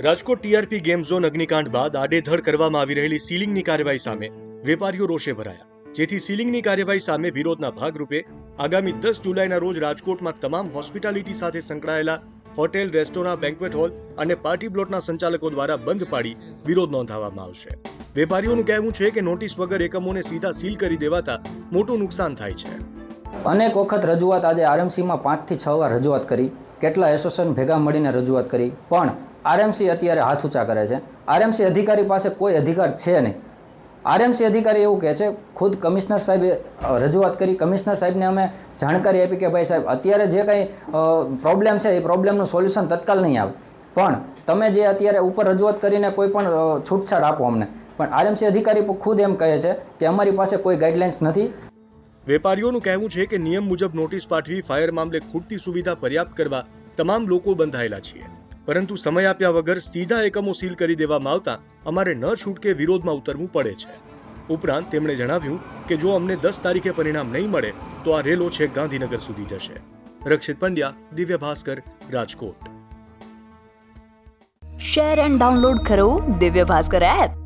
Rajkot TRP game zone અગ્નિકાંડ બાદ આડેધડ કરવામાં આવી રહેલી સીલિંગની કાર્યવાહી સામે વેપારીઓ રોષે ભરાયા. જેથી સીલિંગની કાર્યવાહી સામે વિરોધના ભાગરૂપે આગામી દસ જુલાઈના રોજ રાજકોટમાં તમામ હોસ્પિટાલિટી સાથે સંકળાયેલા હોટેલ, રેસ્ટોરાં બેન્ક્વેટ હોલ અને પાર્ટી પ્લોટના સંચાલકો દ્વારા બંધ પાડી વિરોધ નોંધાવવામાં આવશે. વેપારીઓનું કહેવું છે કે નોટિસ વગર એકમોને સીધા સીલ કરી દેવાતા મોટું નુકસાન થાય છે. અનેક વખત રજૂઆત આજે આરએમસીમાં પાંચથી છ વાર રજૂઆત કરી. કેટલા એસોસિએશન ભેગા મળીને રજૂઆત કરી. પણ આરએમસી અત્યારે હાથ ઊંચા કરે છે. આરએમસી અધિકારી પાસે કોઈ અધિકાર છે નહીં. આરએમસી અધિકારી એવું કહે છે, ખુદ કમિશનર સાહેબે રજૂઆત કરી. કમિશનર સાહેબને અમે જાણકારી આપી કે ભાઈ સાહેબ, અત્યારે જે કંઈ પ્રોબ્લેમ છે, એ પ્રોબ્લેમનું સોલ્યુશન તત્કાલ નહીં આવે. પણ તમે જે અત્યારે ઉપર રજૂઆત કરીને કોઈ પણ છૂટછાટ આપો અમને. પણ આરએમસી અધિકારી ખુદ એમ કહે છે કે અમારી પાસે કોઈ ગાઈડલાઇન્સ નથી. વેપારીઓનું કહેવું છે કે નિયમ મુજબ નોટિસ પાઠવી, ફાયર મામલે ખૂટતી સુવિધા પર્યાપ્ત કરવા તમામ લોકો બંધાયેલા છીએ. પરંતુ સમય આપ્યા વગર સીધા એકમો સીલ કરી દેવામાં આવતા અમારે ન છૂટકે વિરોધમાં ઉતરવું પડે છે. ઉપરાંત તેમણે જણાવ્યું કે જો અમને દસ તારીખે પરિણામ નહીં મળે, તો આ રેલો છે ગાંધીનગર સુધી જશે. Rakshit Pandya, Divya Bhaskar, Rajkot. Share and download કરો દિવ્ય ભાસ્કર એપ